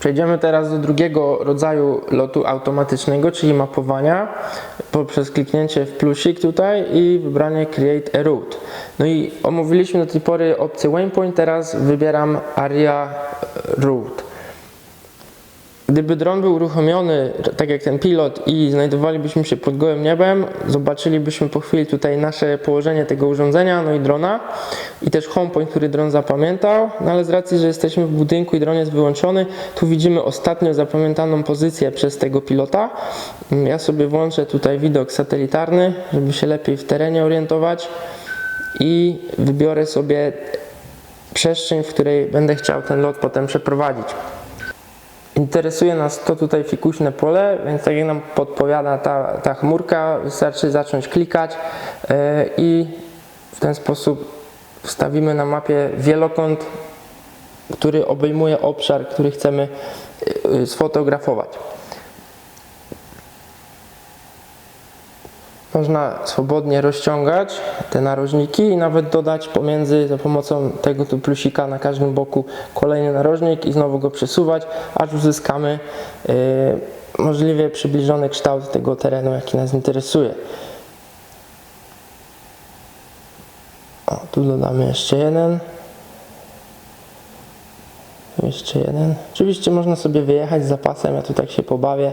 Przejdziemy teraz do drugiego rodzaju lotu automatycznego, czyli mapowania poprzez kliknięcie w plusik tutaj i wybranie Create a Route. No i omówiliśmy do tej pory opcję Waypoint, teraz wybieram Area Route. Gdyby dron był uruchomiony, tak jak ten pilot, i znajdowalibyśmy się pod gołym niebem, zobaczylibyśmy po chwili tutaj nasze położenie tego urządzenia, no i drona, i też home point, który dron zapamiętał, no ale z racji, że jesteśmy w budynku i dron jest wyłączony, tu widzimy ostatnio zapamiętaną pozycję przez tego pilota. Ja sobie włączę tutaj widok satelitarny, żeby się lepiej w terenie orientować i wybiorę sobie przestrzeń, w której będę chciał ten lot potem przeprowadzić. Interesuje nas to tutaj fikuśne pole, więc tak jak nam podpowiada ta, ta chmurka, wystarczy zacząć klikać yy, i w ten sposób wstawimy na mapie wielokąt, który obejmuje obszar, który chcemy yy, sfotografować. Można swobodnie rozciągać te narożniki i nawet dodać pomiędzy za pomocą tego tu plusika na każdym boku kolejny narożnik i znowu go przesuwać, aż uzyskamy yy, możliwie przybliżony kształt tego terenu, jaki nas interesuje. O, tu dodamy jeszcze jeden. Jeszcze jeden. Oczywiście można sobie wyjechać z zapasem, ja tu tak się pobawię.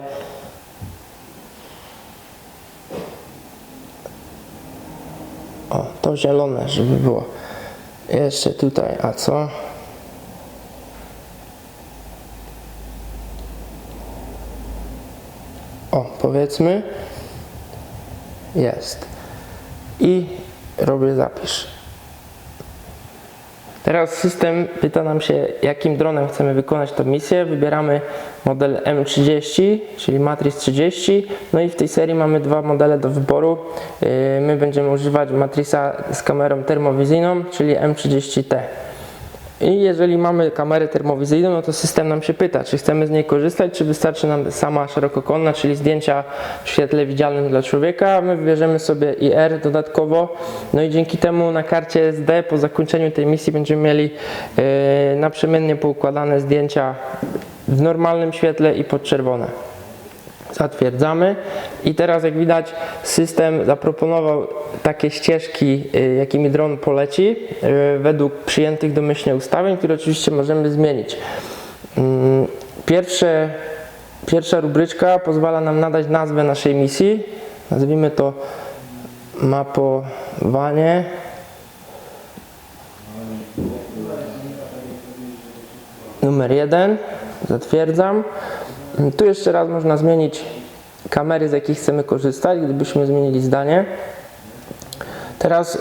O, zielone, żeby było. Jeszcze tutaj, a co? O, powiedzmy. Jest. I robię zapisz. Teraz system pyta nam się, jakim dronem chcemy wykonać tę misję. Wybieramy model M30, czyli Matrix 30. No i w tej serii mamy dwa modele do wyboru. Yy, My będziemy używać Matrixa z kamerą termowizyjną, czyli M30T. I jeżeli mamy kamerę termowizyjną, no to system nam się pyta, czy chcemy z niej korzystać, czy wystarczy nam sama szerokokątna, czyli zdjęcia w świetle widzialnym dla człowieka. My wybierzemy sobie IR dodatkowo, no i dzięki temu na karcie SD po zakończeniu tej misji będziemy mieli yy, naprzemiennie poukładane zdjęcia w normalnym świetle i podczerwone. Zatwierdzamy i teraz jak widać system zaproponował takie ścieżki, y, jakimi dron poleci y, według przyjętych domyślnie ustawień, które oczywiście możemy zmienić. Mm, Pierwsze, pierwsza rubryczka pozwala nam nadać nazwę naszej misji. Nazwijmy to mapowanie numer jeden. Zatwierdzam. Tu jeszcze raz można zmienić kamery, z jakich chcemy korzystać, gdybyśmy zmienili zdanie. Teraz y,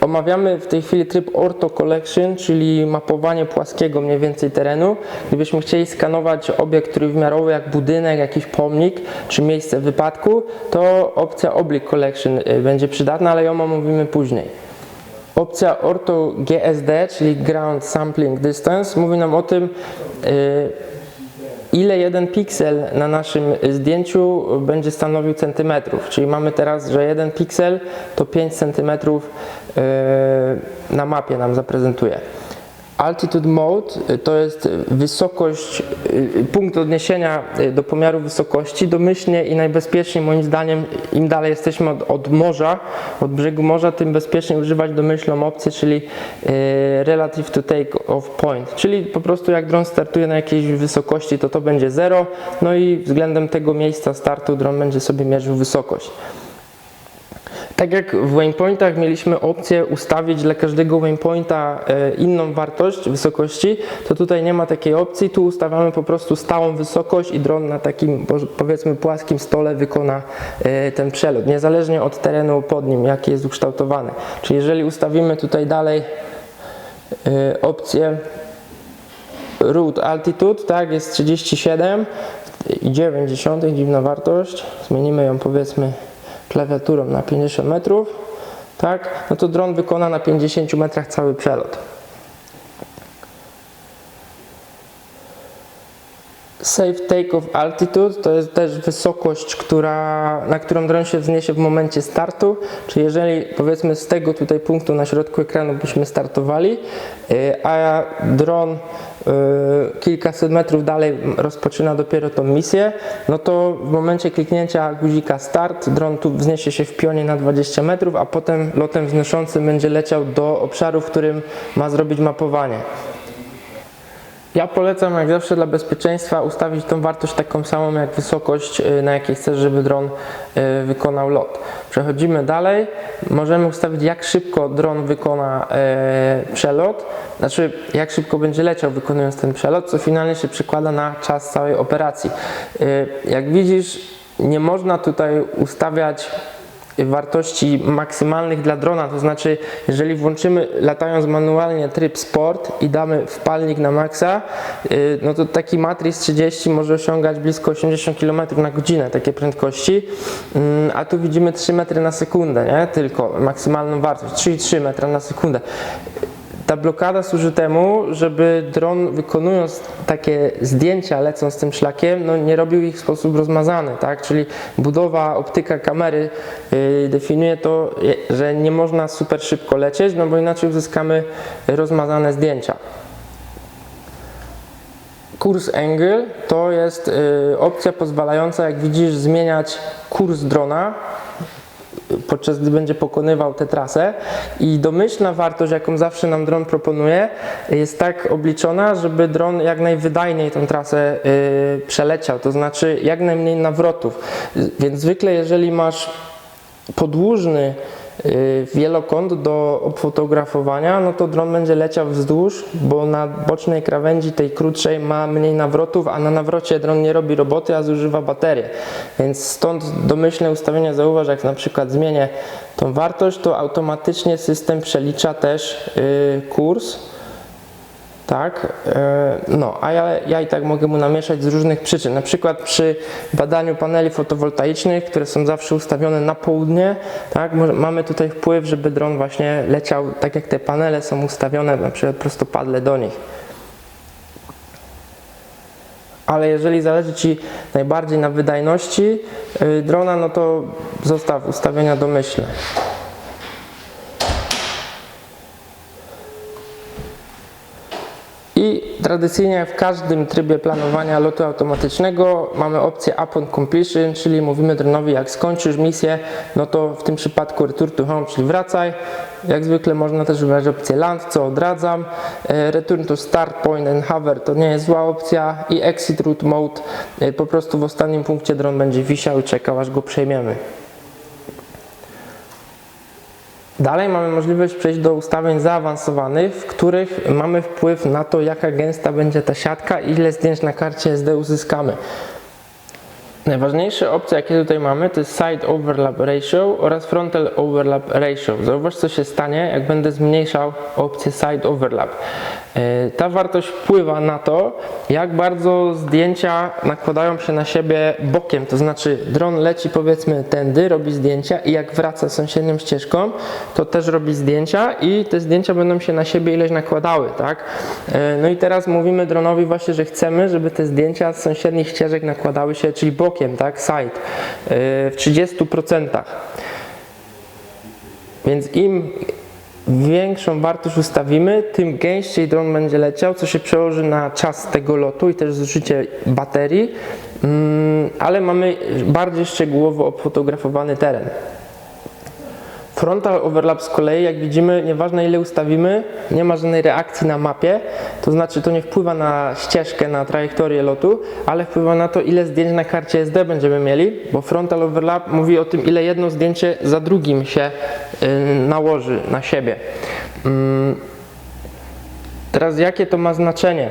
omawiamy w tej chwili tryb Ortho Collection, czyli mapowanie płaskiego mniej więcej terenu. Gdybyśmy chcieli skanować obiekt trójwymiarowy, jak budynek, jakiś pomnik, czy miejsce wypadku, to opcja Oblique Collection y, będzie przydatna, ale ją omówimy później. Opcja Ortho GSD, czyli Ground Sampling Distance, mówi nam o tym, y, ile jeden piksel na naszym zdjęciu będzie stanowił centymetrów. Czyli mamy teraz, że jeden piksel to 5 centymetrów yy, na mapie nam zaprezentuje. Altitude mode y, to jest wysokość, y, punkt odniesienia y, do pomiaru wysokości. Domyślnie i najbezpieczniej moim zdaniem, im dalej jesteśmy od, od morza, od brzegu morza, tym bezpieczniej używać domyślną opcję, czyli relative to take off point. Czyli po prostu jak dron startuje na jakiejś wysokości, to to będzie 0, no i względem tego miejsca startu dron będzie sobie mierzył wysokość. Tak jak w waypointach mieliśmy opcję ustawić dla każdego waypointa e, inną wartość wysokości, to tutaj nie ma takiej opcji. Tu ustawiamy po prostu stałą wysokość i dron na takim powiedzmy płaskim stole wykona e, ten przelot, niezależnie od terenu pod nim, jaki jest ukształtowany. Czyli jeżeli ustawimy tutaj dalej e, opcję root altitude, tak, jest 37 i 90, dziwna wartość. Zmienimy ją powiedzmy klawiaturą na 50 metrów, tak, no to dron wykona na 50 metrach cały przelot. Safe Takeoff Altitude to jest też wysokość, która, na którą dron się wzniesie w momencie startu. Czyli jeżeli powiedzmy z tego tutaj punktu na środku ekranu byśmy startowali, y, a dron y, kilkaset metrów dalej rozpoczyna dopiero tą misję, no to w momencie kliknięcia guzika start dron tu wzniesie się w pionie na 20 metrów, a potem lotem wznoszącym będzie leciał do obszaru, w którym ma zrobić mapowanie. Ja polecam jak zawsze dla bezpieczeństwa ustawić tą wartość taką samą jak wysokość, y, na jakiej chcesz, żeby dron y, wykonał lot. Przechodzimy dalej. Możemy ustawić jak szybko dron wykona y, przelot, znaczy jak szybko będzie leciał wykonując ten przelot, co finalnie się przekłada na czas całej operacji. Jak widzisz, nie można tutaj ustawiać wartości maksymalnych dla drona, to znaczy jeżeli włączymy latając manualnie tryb sport i damy wpalnik na maksa, yy, no to taki Matrix 30 może osiągać blisko 80 km na godzinę takie prędkości, Yy, a tu widzimy 3 metry na sekundę, nie? Tylko maksymalną wartość, 3,3 metra na sekundę. Ta blokada służy temu, żeby dron wykonując takie zdjęcia lecąc tym szlakiem, no nie robił ich w sposób rozmazany, tak? Czyli budowa, optyka kamery yy, definiuje to, je- że nie można super szybko lecieć, no bo inaczej uzyskamy rozmazane zdjęcia. Kurs angle to jest y, opcja pozwalająca, jak widzisz, zmieniać kurs drona podczas gdy będzie pokonywał tę trasę i domyślna wartość, jaką zawsze nam dron proponuje, jest tak obliczona, żeby dron jak najwydajniej tą trasę y, przeleciał, to znaczy jak najmniej nawrotów. Więc zwykle jeżeli masz podłużny wielokąt do obfotografowania, no to dron będzie leciał wzdłuż, bo na bocznej krawędzi tej krótszej ma mniej nawrotów, a na nawrocie dron nie robi roboty, a zużywa baterię. Więc stąd domyślne ustawienia zauważ, jak na przykład zmienię tą wartość, to automatycznie system przelicza też y, kurs. Tak, e, no, a ja, ja i tak mogę mu namieszać z różnych przyczyn. Na przykład przy badaniu paneli fotowoltaicznych, które są zawsze ustawione na południe, tak, mamy tutaj wpływ, żeby dron właśnie leciał tak jak te panele są ustawione, na przykład prostopadle do nich. Ale jeżeli zależy Ci najbardziej na wydajności y, drona, no to zostaw ustawienia domyślne. I tradycyjnie w każdym trybie planowania lotu automatycznego mamy opcję upon completion, czyli mówimy dronowi jak skończysz misję, no to w tym przypadku return to home, czyli wracaj. Jak zwykle można też wybrać opcję land, co odradzam. E, Return to start point and hover to nie jest zła opcja i exit route mode e, po prostu w ostatnim punkcie dron będzie wisiał i czekał aż go przejmiemy. Dalej mamy możliwość przejść do ustawień zaawansowanych, w których mamy wpływ na to, jaka gęsta będzie ta siatka i ile zdjęć na karcie SD uzyskamy. Najważniejsze opcje, jakie tutaj mamy, to jest Side Overlap Ratio oraz Frontal Overlap Ratio. Zauważ, co się stanie, jak będę zmniejszał opcję Side Overlap. Yy, Ta wartość wpływa na to, jak bardzo zdjęcia nakładają się na siebie bokiem, to znaczy dron leci powiedzmy tędy, robi zdjęcia i jak wraca sąsiednią ścieżką, to też robi zdjęcia i te zdjęcia będą się na siebie ileś nakładały, tak? Yy, No i teraz mówimy dronowi właśnie, że chcemy, żeby te zdjęcia z sąsiednich ścieżek nakładały się, czyli bokiem, tak? Side, yy, w 30%. Więc im większą wartość ustawimy, tym gęściej dron będzie leciał, co się przełoży na czas tego lotu i też zużycie baterii, Mm, ale mamy bardziej szczegółowo obfotografowany teren. Frontal overlap z kolei, jak widzimy, nieważne ile ustawimy, nie ma żadnej reakcji na mapie, to znaczy to nie wpływa na ścieżkę, na trajektorię lotu, ale wpływa na to, ile zdjęć na karcie SD będziemy mieli, bo frontal overlap mówi o tym, ile jedno zdjęcie za drugim się y, nałoży na siebie. Mm, Teraz jakie to ma znaczenie?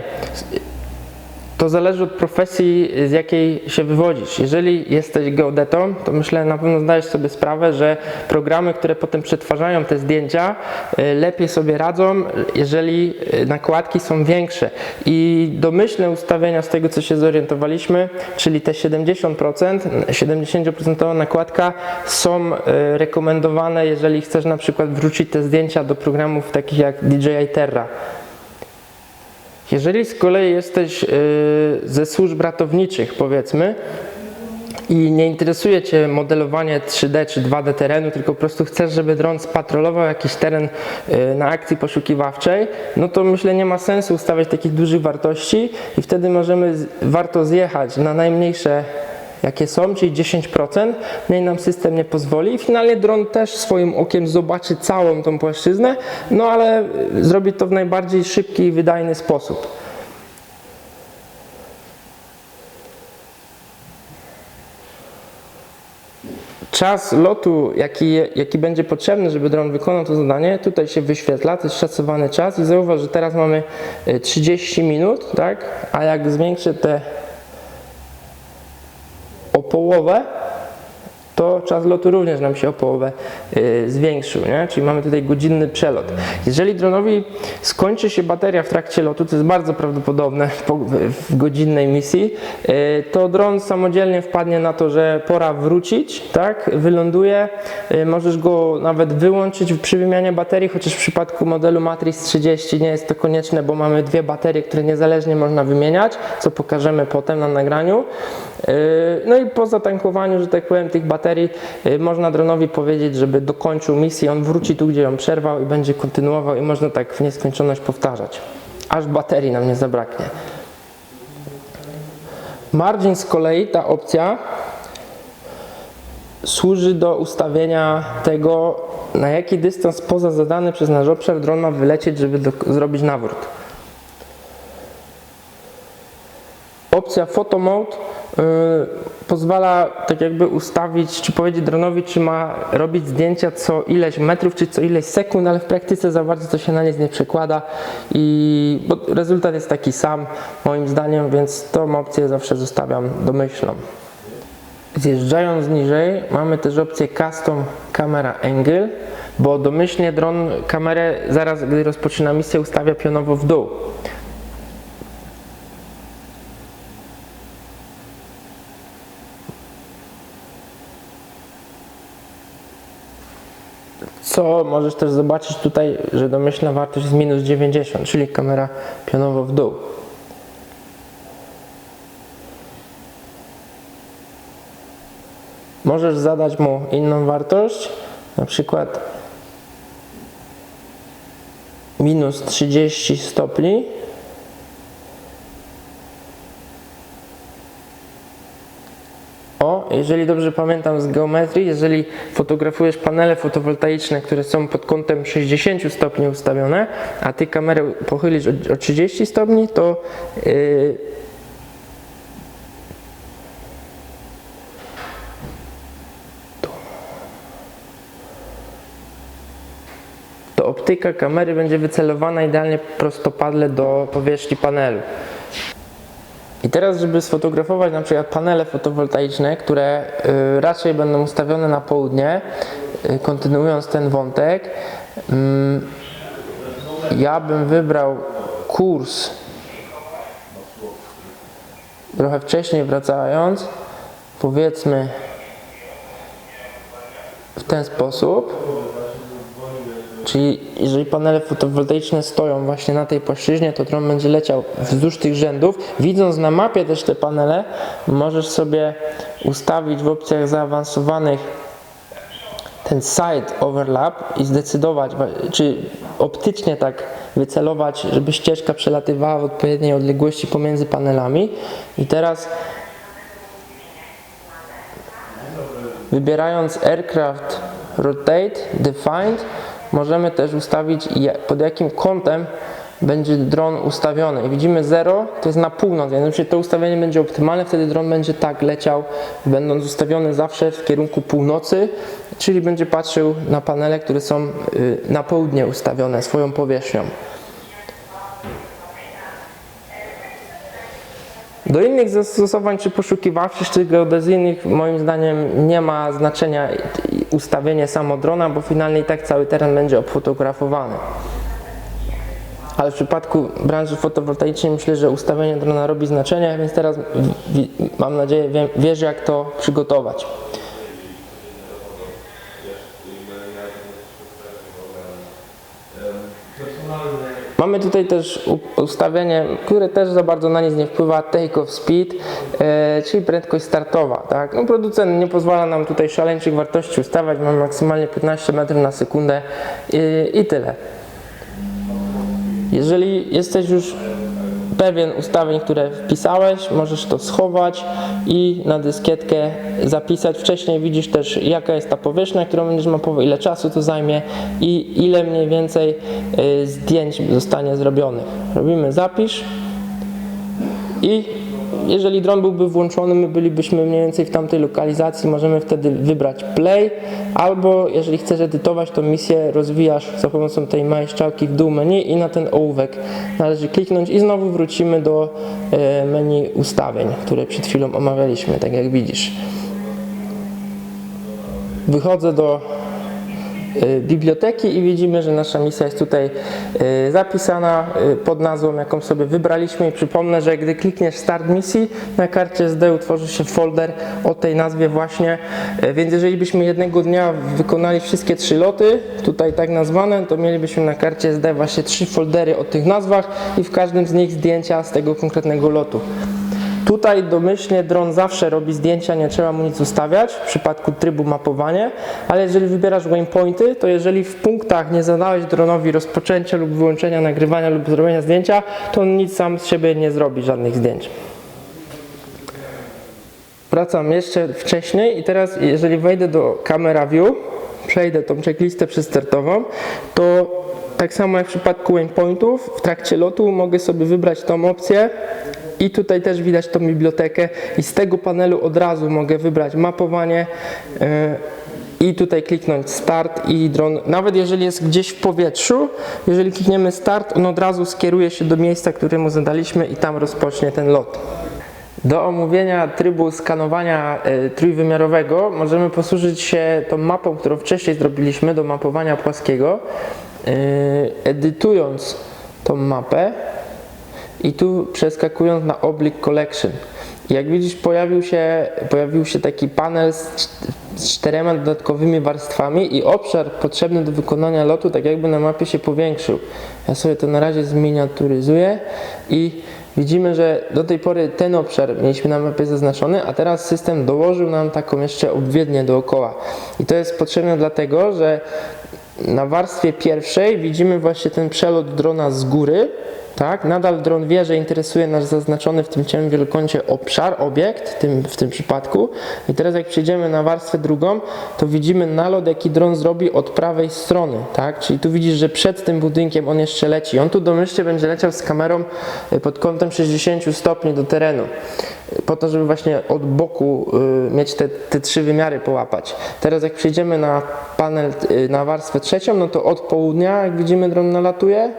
To zależy od profesji, z jakiej się wywodzisz. Jeżeli jesteś geodetą, to myślę, na pewno zdajesz sobie sprawę, że programy, które potem przetwarzają te zdjęcia, y, lepiej sobie radzą, jeżeli y, nakładki są większe. I domyślne ustawienia z tego, co się zorientowaliśmy, czyli te 70%, 70% nakładka są y, rekomendowane, jeżeli chcesz na przykład wrócić te zdjęcia do programów takich jak DJI Terra. Jeżeli z kolei jesteś yy, ze służb ratowniczych, powiedzmy, i nie interesuje Cię modelowanie 3D czy 2D terenu, tylko po prostu chcesz, żeby dron spatrolował jakiś teren y, na akcji poszukiwawczej, no to myślę nie ma sensu ustawiać takich dużych wartości i wtedy możemy, warto zjechać na najmniejsze jakie są, czyli 10%, mniej nam system nie pozwoli i finalnie dron też swoim okiem zobaczy całą tą płaszczyznę, no ale y, zrobi to w najbardziej szybki i wydajny sposób. Czas lotu, jaki, jaki będzie potrzebny, żeby dron wykonał to zadanie, tutaj się wyświetla, to jest szacowany czas i zauważ, że teraz mamy y, 30 minut, tak? A jak zwiększę te o połowę, to czas lotu również nam się o połowę y, zwiększył, nie? czyli mamy tutaj godzinny przelot. Jeżeli dronowi skończy się bateria w trakcie lotu, to jest bardzo prawdopodobne po- w godzinnej misji, y, to dron samodzielnie wpadnie na to, że pora wrócić, tak? wyląduje, y, możesz go nawet wyłączyć przy wymianie baterii, chociaż w przypadku modelu Matrix 30 nie jest to konieczne, bo mamy dwie baterie, które niezależnie można wymieniać, co pokażemy potem na nagraniu. Yy, No i po zatankowaniu, że tak powiem, tych baterii yy, można dronowi powiedzieć, żeby dokończył misję, on wróci tu, gdzie ją przerwał i będzie kontynuował i można tak w nieskończoność powtarzać, aż baterii nam nie zabraknie. Margin z kolei, ta opcja służy do ustawienia tego, na jaki dystans poza zadany przez nasz obszar dron ma wylecieć, żeby zrobić nawrót. Opcja Photo Mode y, pozwala tak jakby ustawić, czy powiedzieć dronowi, czy ma robić zdjęcia co ileś metrów, czy co ileś sekund, ale w praktyce za bardzo to się na nic nie przekłada i bo rezultat jest taki sam moim zdaniem, więc tą opcję zawsze zostawiam domyślną. Zjeżdżając niżej mamy też opcję Custom Camera Angle, bo domyślnie dron kamerę zaraz gdy rozpoczyna misję ustawia pionowo w dół. Co możesz też zobaczyć tutaj, że domyślna wartość jest minus 90, czyli kamera pionowo w dół. Możesz zadać mu inną wartość, na przykład minus 30 stopni. O, jeżeli dobrze pamiętam z geometrii, jeżeli fotografujesz panele fotowoltaiczne, które są pod kątem 60 stopni ustawione, a ty kamerę pochylisz o, o 30 stopni, to yy, to optyka kamery będzie wycelowana idealnie prostopadle do powierzchni panelu. I teraz, żeby sfotografować na przykład panele fotowoltaiczne, które y, raczej będą ustawione na południe, y, kontynuując ten wątek, mm, ja bym wybrał kurs trochę wcześniej wracając, powiedzmy w ten sposób. Czyli jeżeli panele fotowoltaiczne stoją właśnie na tej płaszczyźnie, to dron będzie leciał wzdłuż tych rzędów. Widząc na mapie też te panele, możesz sobie ustawić w opcjach zaawansowanych ten side overlap i zdecydować, wa- czy optycznie tak wycelować, żeby ścieżka przelatywała w odpowiedniej odległości pomiędzy panelami. I teraz Wybierając Aircraft Rotate Defined możemy też ustawić pod jakim kątem będzie dron ustawiony. Widzimy 0 to jest na północ, więc to ustawienie będzie optymalne, wtedy dron będzie tak leciał, będąc ustawiony zawsze w kierunku północy, czyli będzie patrzył na panele, które są y, na południe ustawione swoją powierzchnią. Do innych zastosowań, czy poszukiwawczych, czy geodezyjnych, moim zdaniem nie ma znaczenia ustawienie samo drona, bo finalnie i tak cały teren będzie obfotografowany. Ale w przypadku branży fotowoltaicznej myślę, że ustawienie drona robi znaczenie, więc teraz mam nadzieję wie- wiesz jak to przygotować. Mamy tutaj też ustawienie, które też za bardzo na nic nie wpływa, take off speed, e, czyli prędkość startowa. Tak? No, producent nie pozwala nam tutaj szaleńczych wartości ustawiać, mamy maksymalnie 15 metrów na sekundę i, i tyle. Jeżeli jesteś już pewien ustawień, które wpisałeś, możesz to schować i na dyskietkę zapisać. Wcześniej widzisz też jaka jest ta powierzchnia, którą będziesz mapował, ile czasu to zajmie i ile mniej więcej y, zdjęć zostanie zrobionych. Robimy zapisz i jeżeli dron byłby włączony, my bylibyśmy mniej więcej w tamtej lokalizacji, możemy wtedy wybrać play, albo jeżeli chcesz edytować tą misję, rozwijasz za pomocą tej małej strzałki w dół menu i na ten ołówek należy kliknąć i znowu wrócimy do e, menu ustawień, które przed chwilą omawialiśmy, tak jak widzisz. Wychodzę do biblioteki i widzimy, że nasza misja jest tutaj y, zapisana y, pod nazwą, jaką sobie wybraliśmy. I przypomnę, że gdy klikniesz Start misji, na karcie SD utworzy się folder o tej nazwie właśnie. Więc jeżeli byśmy jednego dnia wykonali wszystkie trzy loty, tutaj tak nazwane, to mielibyśmy na karcie SD właśnie trzy foldery o tych nazwach i w każdym z nich zdjęcia z tego konkretnego lotu. Tutaj domyślnie dron zawsze robi zdjęcia, nie trzeba mu nic ustawiać w przypadku trybu mapowanie, ale jeżeli wybierasz waypointy, to jeżeli w punktach nie zadałeś dronowi rozpoczęcia lub wyłączenia nagrywania lub zrobienia zdjęcia, to on nic sam z siebie nie zrobi, żadnych zdjęć. Wracam jeszcze wcześniej i teraz jeżeli wejdę do Camera View, przejdę tą checklistę przystartową, to tak samo jak w przypadku waypointów, w trakcie lotu mogę sobie wybrać tą opcję i tutaj też widać tą bibliotekę i z tego panelu od razu mogę wybrać mapowanie yy, i tutaj kliknąć start i dron, nawet jeżeli jest gdzieś w powietrzu, jeżeli klikniemy start, on od razu skieruje się do miejsca, któremu zadaliśmy i tam rozpocznie ten lot. Do omówienia trybu skanowania y, trójwymiarowego możemy posłużyć się tą mapą, którą wcześniej zrobiliśmy do mapowania płaskiego. Y, edytując tą mapę i tu przeskakując na Oblique Collection. Jak widzisz, pojawił się, pojawił się taki panel z, z czterema dodatkowymi warstwami i obszar potrzebny do wykonania lotu tak jakby na mapie się powiększył. Ja sobie to na razie zminiaturyzuję i widzimy, że do tej pory ten obszar mieliśmy na mapie zaznaczony, a teraz system dołożył nam taką jeszcze obwiednię dookoła. I to jest potrzebne dlatego, że na warstwie pierwszej widzimy właśnie ten przelot drona z góry, tak? Nadal dron wie, że interesuje nas zaznaczony w tym ciemnym wielokącie obszar, obiekt, tym, w tym przypadku. I teraz jak przejdziemy na warstwę drugą, to widzimy nalot, jaki dron zrobi od prawej strony, tak? Czyli tu widzisz, że przed tym budynkiem on jeszcze leci. On tu domyślnie będzie leciał z kamerą y, pod kątem 60 stopni do terenu po to, żeby właśnie od boku y, mieć te, te trzy wymiary połapać. Teraz jak przejdziemy na panel, y, na warstwę trzecią, no to od południa, jak widzimy, dron nalatuje,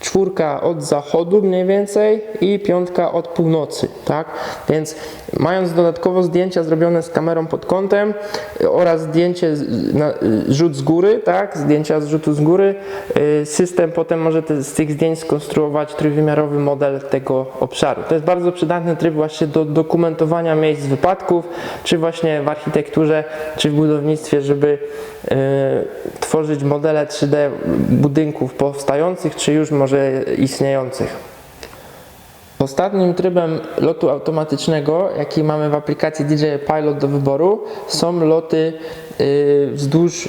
czwórka od zachodu mniej więcej i piątka od północy, tak? Więc mając dodatkowo zdjęcia zrobione z kamerą pod kątem oraz zdjęcie, na, rzut z góry, tak? Zdjęcia z rzutu z góry, y, system potem może te, z tych zdjęć skonstruować trójwymiarowy model tego obszaru. To jest bardzo przydatny tryb właśnie do dokumentowania miejsc wypadków, czy właśnie w architekturze, czy w budownictwie, żeby y, tworzyć modele 3D budynków powstających, czy już może istniejących. Ostatnim trybem lotu automatycznego, jaki mamy w aplikacji DJI Pilot do wyboru, są loty y, wzdłuż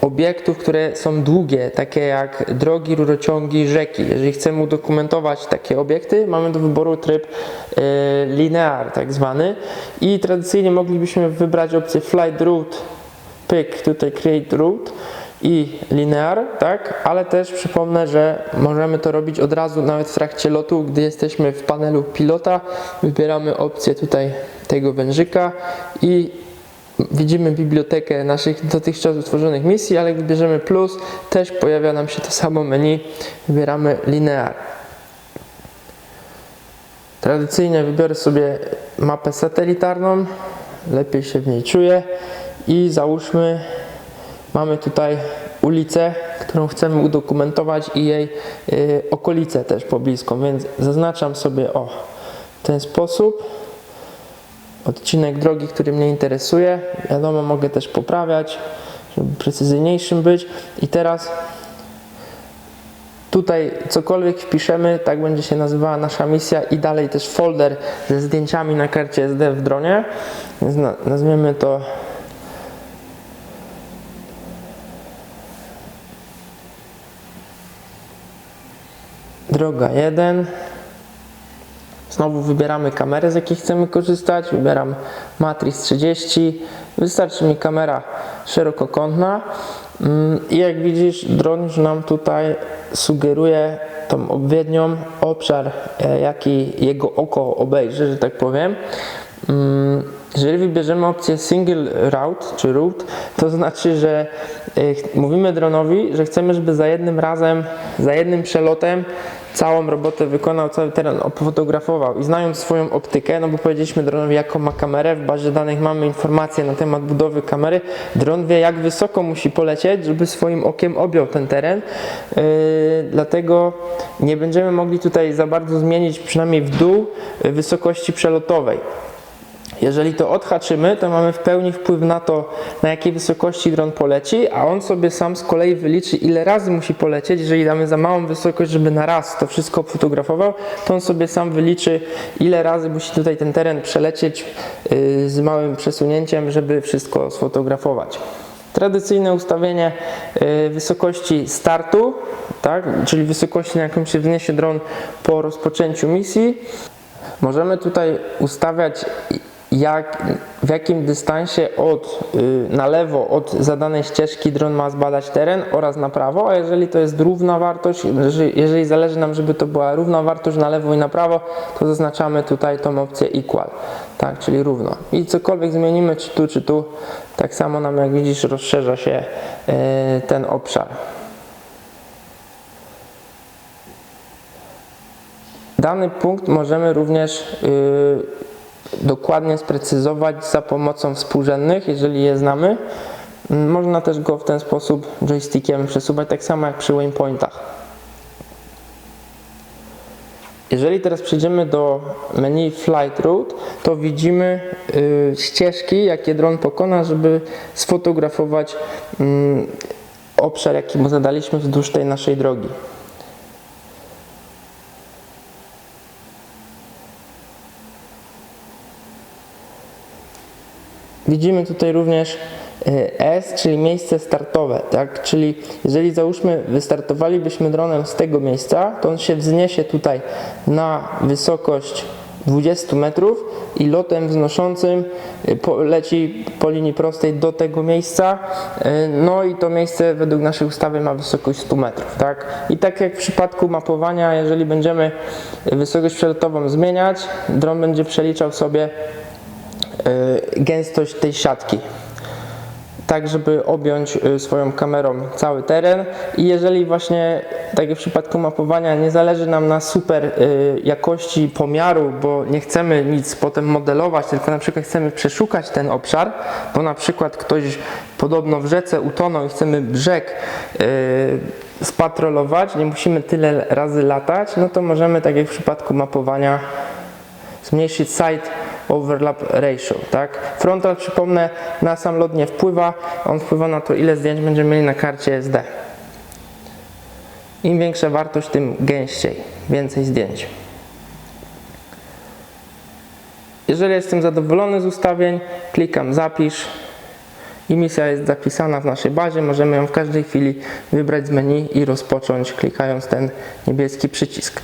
obiektów, które są długie, takie jak drogi, rurociągi, rzeki. Jeżeli chcemy udokumentować takie obiekty, mamy do wyboru tryb y, linear tak zwany i tradycyjnie moglibyśmy wybrać opcję flight route, pyk, tutaj create route i linear, tak? Ale też przypomnę, że możemy to robić od razu nawet w trakcie lotu, gdy jesteśmy w panelu pilota, wybieramy opcję tutaj tego wężyka i widzimy bibliotekę naszych dotychczas utworzonych misji, ale jak wybierzemy plus, też pojawia nam się to samo menu, wybieramy linear. Tradycyjnie wybiorę sobie mapę satelitarną, lepiej się w niej czuję i załóżmy Mamy tutaj ulicę, którą chcemy udokumentować i jej y, okolice też pobliską, więc zaznaczam sobie o ten sposób odcinek drogi, który mnie interesuje. Wiadomo, mogę też poprawiać, żeby precyzyjniejszym być. I teraz Tutaj cokolwiek wpiszemy, tak będzie się nazywała nasza misja i dalej też folder ze zdjęciami na karcie SD w dronie. Nazwiemy to droga 1. Znowu wybieramy kamerę, z jakiej chcemy korzystać. Wybieram Matrix 30. Wystarczy mi kamera szerokokątna. Mm, I jak widzisz, dron już nam tutaj sugeruje tą odpowiednią obszar, e, jaki jego oko obejrzy, że tak powiem. Mm, Jeżeli wybierzemy opcję single route czy route, to znaczy, że e, mówimy dronowi, że chcemy, żeby za jednym razem, za jednym przelotem całą robotę wykonał, cały teren opofotografował i znając swoją optykę, no bo powiedzieliśmy dronowi jaką ma kamerę, w bazie danych mamy informacje na temat budowy kamery, dron wie jak wysoko musi polecieć, żeby swoim okiem objął ten teren, yy, dlatego nie będziemy mogli tutaj za bardzo zmienić przynajmniej w dół wysokości przelotowej. Jeżeli to odhaczymy, to mamy w pełni wpływ na to, na jakiej wysokości dron poleci, a on sobie sam z kolei wyliczy, ile razy musi polecieć. Jeżeli damy za małą wysokość, żeby na raz to wszystko fotografował, to on sobie sam wyliczy, ile razy musi tutaj ten teren przelecieć yy, z małym przesunięciem, żeby wszystko sfotografować. Tradycyjne ustawienie yy, wysokości startu, tak, czyli wysokości, na jaką się wzniesie dron po rozpoczęciu misji. Możemy tutaj ustawiać jak, w jakim dystansie od, y, na lewo od zadanej ścieżki dron ma zbadać teren oraz na prawo, a jeżeli to jest równa wartość, jeżeli, zależy nam, żeby to była równa wartość na lewo i na prawo, to zaznaczamy tutaj tą opcję equal, tak, czyli równo. I cokolwiek zmienimy, czy tu, czy tu, tak samo nam jak widzisz rozszerza się y, ten obszar. Dany punkt możemy również y, dokładnie sprecyzować za pomocą współrzędnych, jeżeli je znamy. Można też go w ten sposób joystickiem przesuwać, tak samo jak przy waypointach. Jeżeli teraz przejdziemy do menu Flight Route, to widzimy y, ścieżki, jakie dron pokona, żeby sfotografować mm, obszar, jaki mu zadaliśmy wzdłuż tej naszej drogi. Widzimy tutaj również e, S, czyli miejsce startowe, tak? Czyli jeżeli załóżmy wystartowalibyśmy dronem z tego miejsca, to on się wzniesie tutaj na wysokość 20 metrów i lotem wznoszącym po- leci po linii prostej do tego miejsca. E, No i to miejsce według naszej ustawy ma wysokość 100 metrów, tak? I tak jak w przypadku mapowania, jeżeli będziemy wysokość przelotową zmieniać, dron będzie przeliczał sobie y, gęstość tej siatki. Tak, żeby objąć y, swoją kamerą cały teren. I jeżeli właśnie, tak jak w przypadku mapowania, nie zależy nam na super y, jakości pomiaru, bo nie chcemy nic potem modelować, tylko na przykład chcemy przeszukać ten obszar, bo na przykład ktoś podobno w rzece utonął i chcemy brzeg y, spatrolować, nie musimy tyle razy latać, no to możemy, tak jak w przypadku mapowania, zmniejszyć side overlap ratio, tak? Frontal, przypomnę, na sam lot nie wpływa, on wpływa na to, ile zdjęć będziemy mieli na karcie SD. Im większa wartość, tym gęściej, więcej zdjęć. Jeżeli jestem zadowolony z ustawień, klikam zapisz i misja jest zapisana w naszej bazie. Możemy ją w każdej chwili wybrać z menu i rozpocząć klikając ten niebieski przycisk.